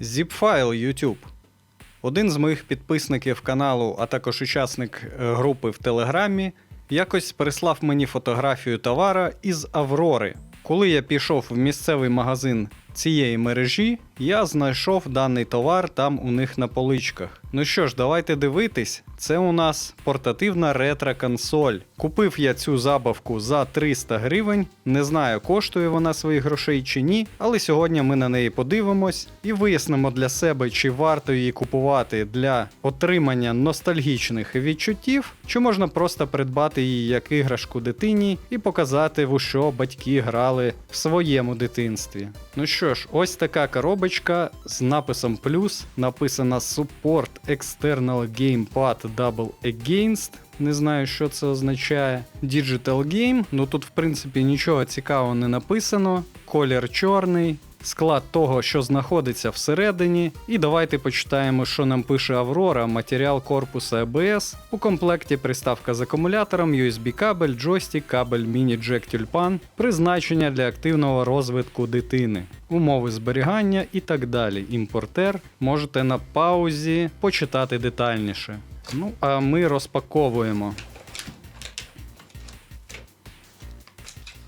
Zipfile YouTube. Один з моїх підписників каналу, а також учасник е, групи в Телеграмі, якось прислав мені фотографію товара із Аврори. Коли я пішов в місцевий магазин цієї мережі, я знайшов даний товар там у них на поличках. Ну що ж, давайте дивитись. Це у нас портативна ретро-консоль. Купив я цю забавку за 300 гривень. Не знаю, коштує вона своїх грошей чи ні, але сьогодні ми на неї подивимось і вияснимо для себе, чи варто її купувати для отримання ностальгічних відчуттів, чи можна просто придбати її як іграшку дитині і показати, в що батьки грали в своєму дитинстві. Ну що ж, ось така коробочка з написом плюс, написано Support External Gamepad Double Against. Не знаю, що це означає. Digital Game. Ну тут, в принципі, нічого цікавого не написано. Колір чорний. Склад того, що знаходиться всередині. І давайте почитаємо, що нам пише Аврора, матеріал корпуса ABS. У комплекті приставка з акумулятором, USB кабель, джойстик, кабель міні-джек тюльпан, призначення для активного розвитку дитини, умови зберігання і так далі. Імпортер можете на паузі почитати детальніше. Ну, а ми розпаковуємо.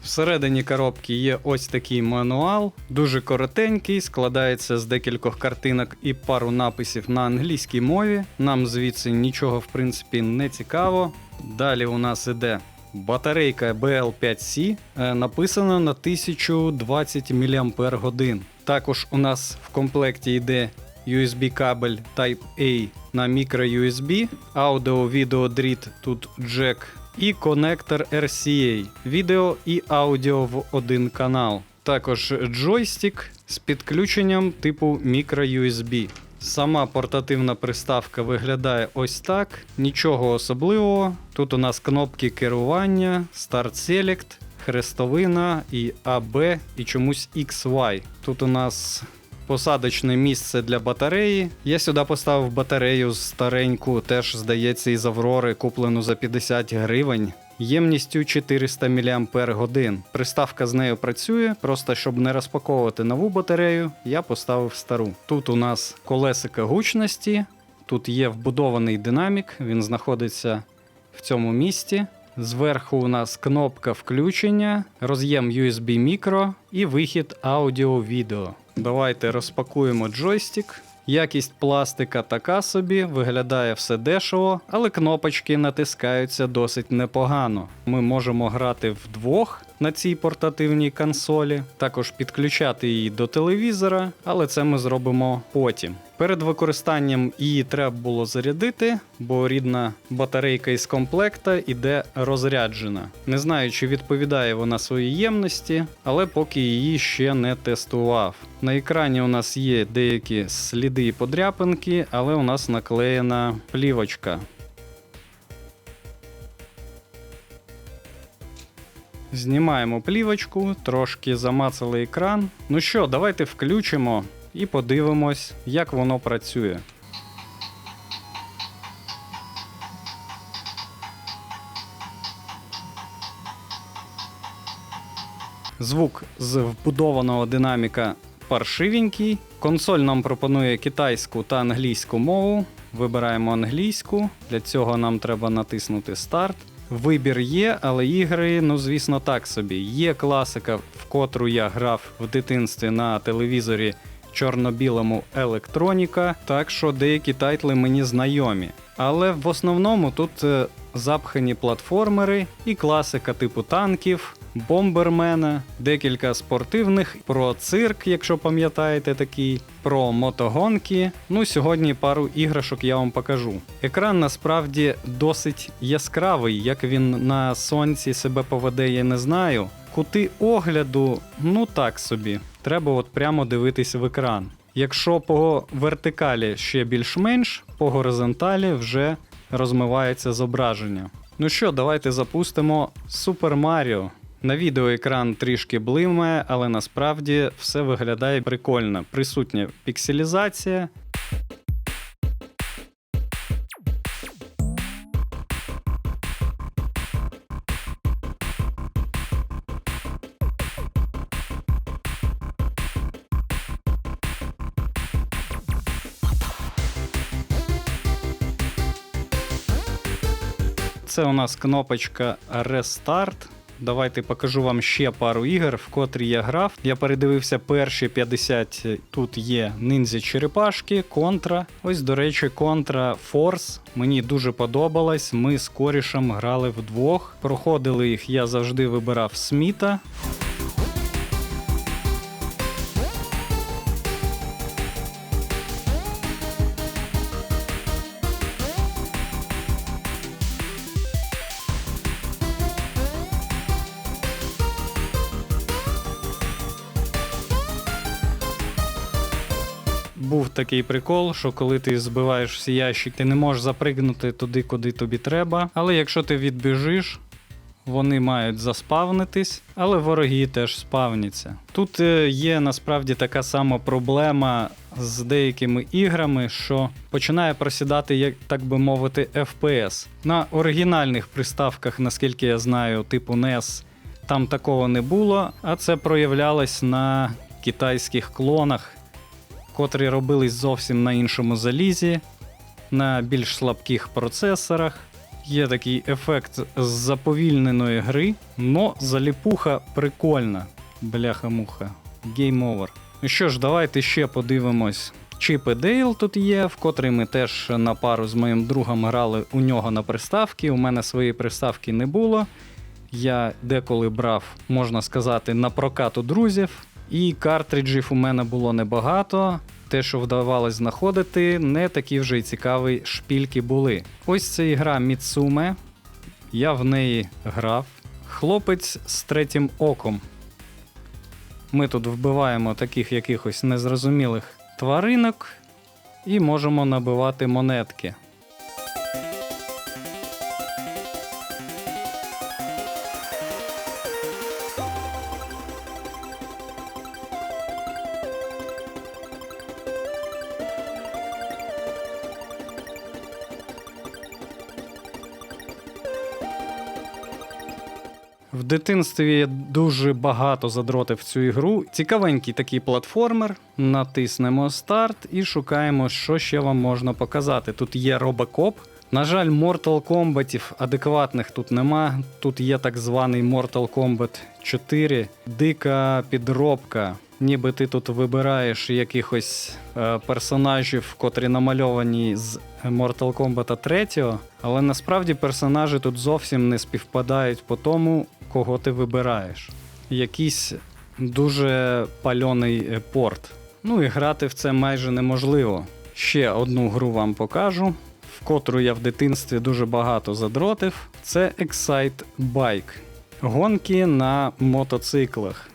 Всередині коробки є ось такий мануал, дуже коротенький, складається з декількох картинок і пару написів на англійській мові. Нам звідси нічого в принципі не цікаво. Далі у нас іде батарейка BL5C, е, написано на 1020 мАч. Також у нас в комплекті йде USB кабель Type-A на microUSB, аудіо-відеодріт тут джек і конектор RCA, відео і аудіо в один канал. Також джойстик з підключенням типу microUSB. Сама портативна приставка виглядає ось так, нічого особливого. Тут у нас кнопки керування, Start Select, хрестовина і AB і чомусь XY. Тут у нас посадочне місце для батареї. Я сюди поставив батарею стареньку, теж здається, із Аврори, куплену за 50 гривень. Ємністю 400 мАч. Приставка з нею працює, просто щоб не розпаковувати нову батарею, я поставив стару. Тут у нас колесика гучності, тут є вбудований динамік, він знаходиться в цьому місці. Зверху у нас кнопка включення, роз'єм USB мікро і вихід аудіо-відео. Давайте розпакуємо джойстик. Якість пластика така собі, виглядає все дешево, але кнопочки натискаються досить непогано. Ми можемо грати вдвох на цій портативній консолі, також підключати її до телевізора, але це ми зробимо потім. Перед використанням її треба було зарядити, бо рідна батарейка із комплекта іде розряджена. Не знаю, чи відповідає вона своїй ємності, але поки її ще не тестував. На екрані у нас є деякі сліди і подряпинки, але у нас наклеєна плівочка. Знімаємо плівочку, трошки замацали екран. Ну що, давайте включимо і подивимось, як воно працює. Звук з вбудованого динаміка паршивенький. Консоль нам пропонує китайську та англійську мову. Вибираємо англійську. Для цього нам треба натиснути старт. Вибір є, але ігри, ну звісно, так собі. Є класика, в котру я грав в дитинстві на телевізорі чорно-білому електроніка, так що деякі тайтли мені знайомі. Але в основному тут е, запхані платформери і класика типу танків, бомбермена, декілька спортивних, про цирк, якщо пам'ятаєте такий, про мотогонки. Ну, сьогодні пару іграшок я вам покажу. Екран насправді досить яскравий, як він на сонці себе поведе, я не знаю. Кути огляду, ну так собі. Треба от прямо дивитись в екран. Якщо по вертикалі ще більш-менш, по горизонталі вже розмивається зображення. Ну що, давайте запустимо Super Mario. На відео екран трішки блимає, але насправді все виглядає прикольно. Присутня пікселізація. Це у нас кнопочка Restart. Давайте покажу вам ще пару ігор, в котрі я грав. Я передивився перші 50. Тут є ниндзя черепашки, контра. Ось, до речі, контра Force. Мені дуже подобалось. Ми з корішем грали вдвох. Проходили їх, я завжди вибирав Сміта. Був такий прикол, що коли ти збиваєш всі ящики, ти не можеш запригнути туди, куди тобі треба. Але якщо ти відбіжиш, вони мають заспавнитись, але вороги теж спавняться. Тут е, є насправді така сама проблема з деякими іграми, що починає просідати, як так би мовити, FPS. На оригінальних приставках, наскільки я знаю, типу NES, там такого не було, а це проявлялось на китайських клонах котрі робились зовсім на іншому залізі, на більш слабких процесорах. Є такий ефект з заповільненої гри, но заліпуха прикольна. Бляха-муха. Game over. Ну що ж, давайте ще подивимось. Чіп і Дейл тут є, в котрий ми теж на пару з моїм другом грали у нього на приставки. У мене своєї приставки не було. Я деколи брав, можна сказати, на прокат у друзів. І картриджів у мене було небагато. Те, що вдавалось знаходити, не такі вже й цікаві шпільки були. Ось це ігра Міцуме. Я в неї грав. Хлопець з третім оком. Ми тут вбиваємо таких якихось незрозумілих тваринок і можемо набивати монетки. В дитинстві я дуже багато задротив цю ігру. Цікавенький такий платформер. Натиснемо старт і шукаємо, що ще вам можна показати. Тут є робокоп. На жаль, Mortal Kombat адекватних тут нема. Тут є так званий Mortal Kombat 4, дика підробка. Ніби ти тут вибираєш якихось е, персонажів, котрі намальовані з Mortal Kombat 3, але насправді персонажі тут зовсім не співпадають по тому, кого ти вибираєш. Якийсь дуже пальоний е, порт. Ну і грати в це майже неможливо. Ще одну гру вам покажу, в котру я в дитинстві дуже багато задротив. Це Excite Bike. Гонки на мотоциклах.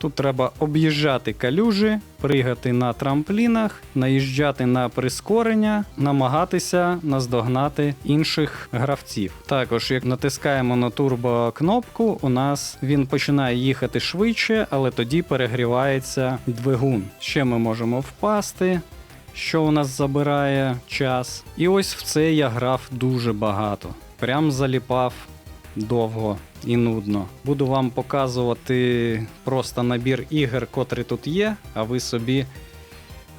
Тут треба об'їжджати калюжі, пригати на трамплінах, наїжджати на прискорення, намагатися наздогнати інших гравців. Також, як натискаємо на турбо кнопку, у нас він починає їхати швидше, але тоді перегрівається двигун. Ще ми можемо впасти. Що у нас забирає час. І ось в це я грав дуже багато. Прям заліпав довго і нудно. Буду вам показувати просто набір ігор, котрі тут є, а ви собі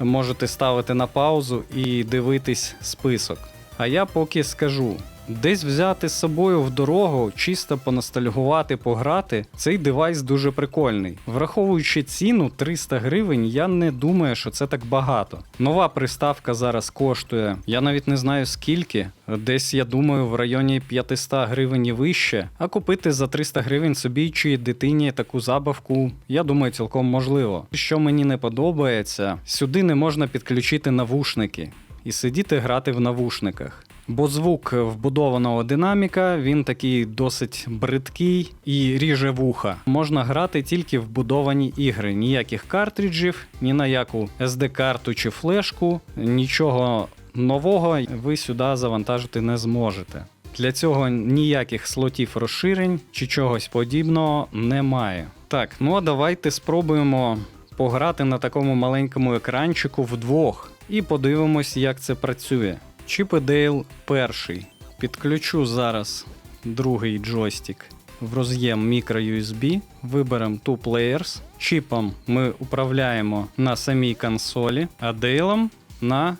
можете ставити на паузу і дивитись список. А я поки скажу. Десь взяти з собою в дорогу, чисто поностальгувати, пограти, цей девайс дуже прикольний. Враховуючи ціну 300 гривень, я не думаю, що це так багато. Нова приставка зараз коштує, я навіть не знаю скільки. Десь я думаю, в районі 500 гривень і вище. А купити за 300 гривень собі чи дитині таку забавку, я думаю, цілком можливо. Що мені не подобається, сюди не можна підключити навушники і сидіти грати в навушниках. Бо звук вбудованого динаміка він такий досить бридкий і ріже вуха. Можна грати тільки вбудовані ігри, ніяких картриджів, ні на яку SD-карту чи флешку, нічого нового ви сюди завантажити не зможете. Для цього ніяких слотів розширень чи чогось подібного немає. Так, ну а давайте спробуємо пограти на такому маленькому екранчику вдвох і подивимось, як це працює. Чіп і Дейл перший. Підключу зараз другий джойстик в роз'єм microUSB, виберемо Two Players. Чіпом ми управляємо на самій консолі, а дейлом на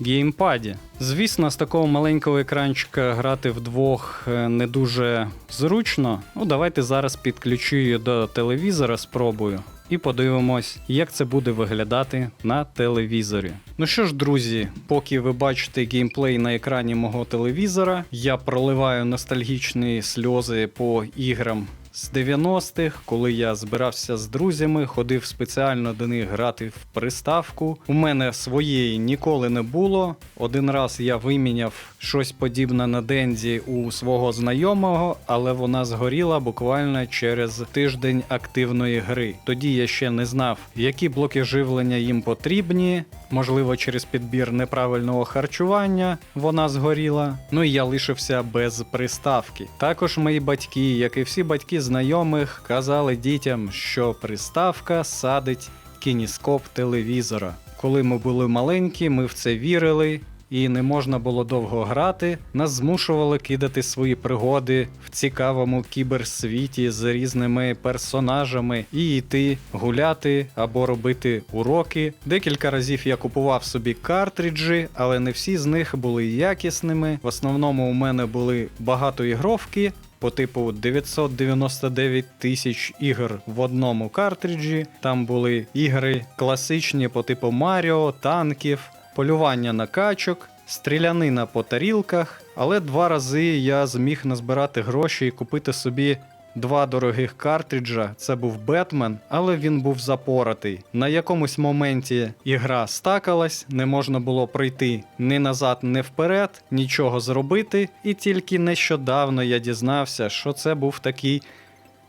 геймпаді. Звісно, з такого маленького екранчика грати вдвох е, не дуже зручно. Ну, давайте зараз підключу її до телевізора, спробую. І подивимось, як це буде виглядати на телевізорі. Ну що ж, друзі, поки ви бачите геймплей на екрані мого телевізора, я проливаю ностальгічні сльози по іграм з 90-х, коли я збирався з друзями, ходив спеціально до них грати в приставку. У мене своєї ніколи не було. Один раз я виміняв щось подібне на Дензі у свого знайомого, але вона згоріла буквально через тиждень активної гри. Тоді я ще не знав, які блоки живлення їм потрібні. Можливо, через підбір неправильного харчування вона згоріла. Ну і я лишився без приставки. Також мої батьки, як і всі батьки знайомих, казали дітям, що приставка садить кініскоп телевізора. Коли ми були маленькі, ми в це вірили. І не можна було довго грати, нас змушували кидати свої пригоди в цікавому кіберсвіті з різними персонажами і йти гуляти або робити уроки. Декілька разів я купував собі картриджі, але не всі з них були якісними. В основному у мене були багатоігровки, по типу 999 тисяч ігор в одному картриджі. Там були ігри класичні по типу Маріо, танків, полювання на качок, стрілянина по тарілках. Але два рази я зміг назбирати гроші і купити собі. Два дорогих картриджа, це був Бетмен, але він був запоратий. На якомусь моменті ігра стакалась, не можна було пройти ні назад, ні вперед, нічого зробити. І тільки нещодавно я дізнався, що це був такий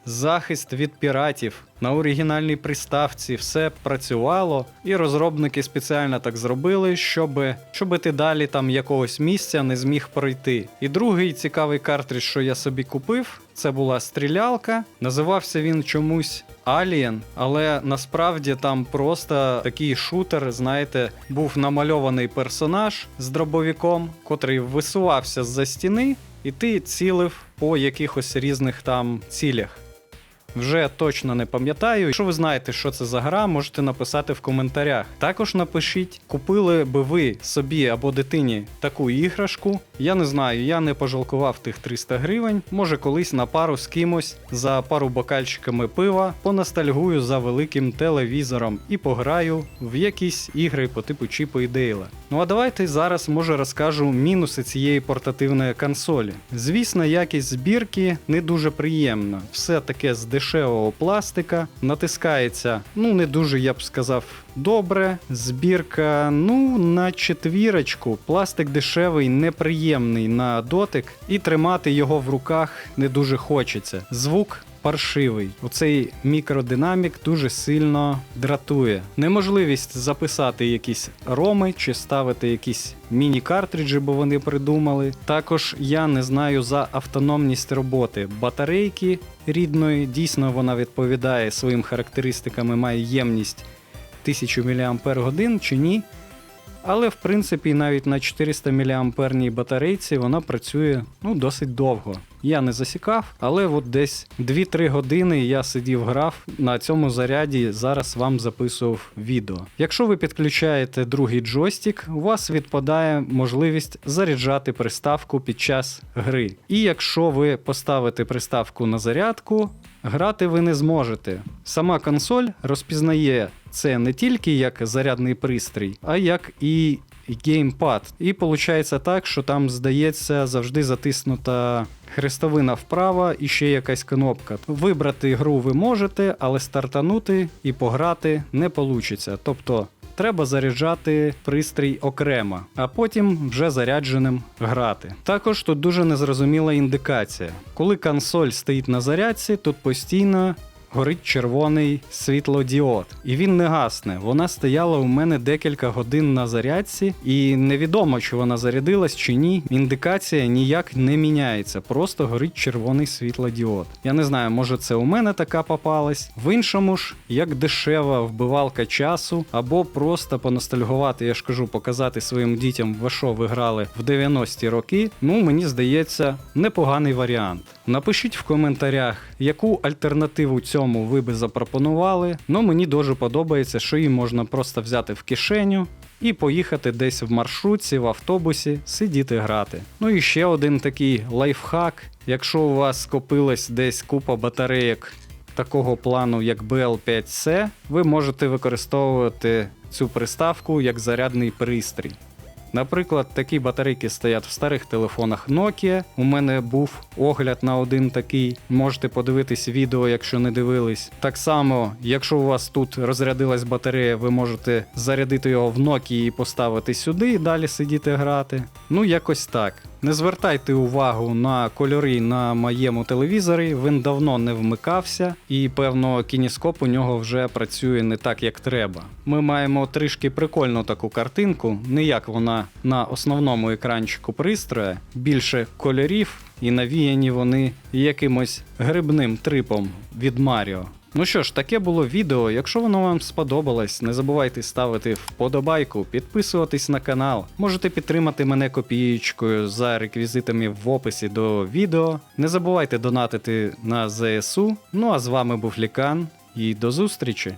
захист від піратів. На оригінальній приставці все працювало, і розробники спеціально так зробили, щоб, щоб ти далі там якогось місця не зміг пройти. І другий цікавий картридж, що я собі купив, це була стрілялка. Називався він чомусь Alien, але насправді там просто такий шутер, знаєте, був намальований персонаж з дробовиком, котрий висувався з-за стіни, і ти цілив по якихось різних там цілях. Вже точно не пам'ятаю. Якщо ви знаєте, що це за гра, можете написати в коментарях. Також напишіть, купили би ви собі або дитині таку іграшку. Я не знаю, я не пожалкував тих 300 гривень. Може, колись на пару з кимось за пару бокальчиками пива поностальгую за великим телевізором і пограю в якісь ігри по типу Чіпа і Дейла. Ну а давайте зараз може розкажу мінуси цієї портативної консолі. Звісно, якість збірки не дуже приємна. Все таке з дешевого пластика, натискається, ну не дуже я б сказав. Добре, збірка, ну, на четвірочку. Пластик дешевий, неприємний на дотик, і тримати його в руках не дуже хочеться. Звук паршивий. Оцей мікродинамік дуже сильно дратує. Неможливість записати якісь роми чи ставити якісь міні-картриджі, бо вони придумали. Також я не знаю за автономність роботи батарейки рідної. Дійсно, вона відповідає своїм характеристикам і має ємність 1000 мАч чи ні. Але в принципі навіть на 400 мАч батарейці вона працює ну, досить довго. Я не засікав, але от десь 2-3 години я сидів грав на цьому заряді. Зараз вам записував відео. Якщо ви підключаєте другий джойстик, у вас відпадає можливість заряджати приставку під час гри. І якщо ви поставите приставку на зарядку, грати ви не зможете. Сама консоль розпізнає це не тільки як зарядний пристрій, а як і геймпад. І виходить так, що там, здається, завжди затиснута хрестовина вправо і ще якась кнопка. Вибрати гру ви можете, але стартанути і пограти не вийде. Тобто. Треба заряджати пристрій окремо, а потім вже зарядженим грати. Також тут дуже незрозуміла індикація. Коли консоль стоїть на зарядці, тут постійно горить червоний світлодіод, і він не гасне. Вона стояла у мене декілька годин на зарядці, і невідомо, чи вона зарядилась чи ні. Індикація ніяк не міняється, просто горить червоний світлодіод. Я не знаю, може це у мене така попалась. В іншому ж, як дешева вбивалка часу, або просто поностальгувати, я ж кажу, показати своїм дітям, во що ви грали в 90-ті роки. Ну, мені здається, непоганий варіант. Напишіть в коментарях, яку альтернативу цьому ви би запропонували. Ну, мені дуже подобається, що її можна просто взяти в кишеню. І поїхати десь в маршрутці, в автобусі, сидіти грати. Ну і ще один такий лайфхак. Якщо у вас скопилась десь купа батарейок такого плану, як BL5C, ви можете використовувати цю приставку як зарядний пристрій. Наприклад, такі батарейки стоять в старих телефонах Nokia. У мене був огляд на один такий. Можете подивитись відео, якщо не дивились. Так само, якщо у вас тут розрядилась батарея, ви можете зарядити його в Nokia і поставити сюди і далі сидіти грати. Ну, якось так. Не звертайте увагу на кольори на моєму телевізорі, він давно не вмикався, і певно кініскоп у нього вже працює не так, як треба. Ми маємо трішки прикольну таку картинку, не як вона на основному екранчику пристроя, більше кольорів, і навіяні вони якимось грибним трипом від Маріо. Ну що ж, таке було відео. Якщо воно вам сподобалось, не забувайте ставити вподобайку, підписуватись на канал. Можете підтримати мене копієчкою за реквізитами в описі до відео. Не забувайте донатити на ЗСУ. Ну а з вами був Лікан і до зустрічі!